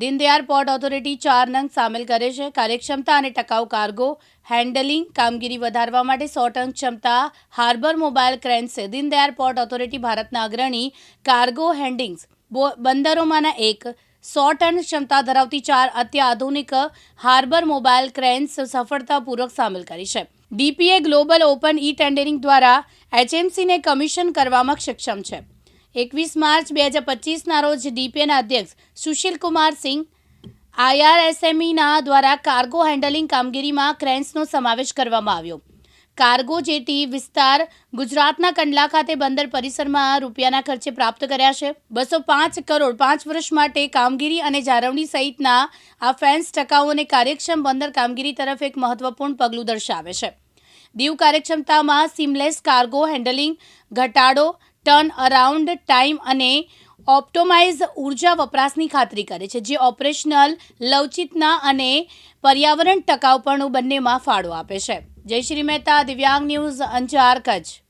Deendayal port authority ચાર નંગ સામેલ કરે છે. કાર્યક્ષમતા અને ટકાઉ કાર્ગો, હેન્ડલિંગ, કામગીરી વધારવા માટે સો ટન ક્ષમતા, હાર્બર મોબાઈલ ક્રેન્સે દીનદયાળ પોર્ટ ઓથોરિટી ભારતના અગ્રણી કાર્ગો હેન્ડિંગ્સ બંદરોમાંના એક. સો ટન ક્ષમતા ધરાવતી ચાર અત્યાધુનિક હાર્બર મોબાઈલ ક્રેન્સ સફળતાપૂર્વક સામેલ કરી છે. DPA global open e tendering દ્વારા એચએમસીને કમિશન કરવામાં સક્ષમ છે. એકવીસ માર્ચ બે હજાર પચીસના રોજ ડીપીએના અધ્યક્ષ સુશીલ કુમાર સિંહ આઈઆરએસએમઈના દ્વારા કાર્ગો હેન્ડલિંગ કામગીરીમાં ક્રેન્સનો સમાવેશ કરવામાં આવ્યો. કાર્ગો જેટી વિસ્તાર ગુજરાતના કંડલા ખાતે બંદર પરિસરમાં રૂપિયાના ખર્ચે પ્રાપ્ત કર્યા છે. બસો પાંચ કરોડ પાંચ વર્ષ માટે કામગીરી અને જાળવણી સહિતના આ ફેન્સ ટકાઓને કાર્યક્ષમ બંદર કામગીરી તરફ એક મહત્વપૂર્ણ પગલું દર્શાવે છે. દીવ કાર્યક્ષમતામાં સિમલેસ કાર્ગો હેન્ડલિંગ, ઘટાડો ટર્ન અરાઉન્ડ ટાઈમ અને ઓપ્ટોમાઇઝ ઊર્જા વપરાશની ખાતરી કરે છે, જે ઓપરેશનલ લવચિતના અને પર્યાવરણ ટકાઉપણું બંનેમાં ફાળો આપે છે. જય શ્રી મહેતા, દિવ્યાંગ ન્યૂઝ, અંજાર, કચ્છ.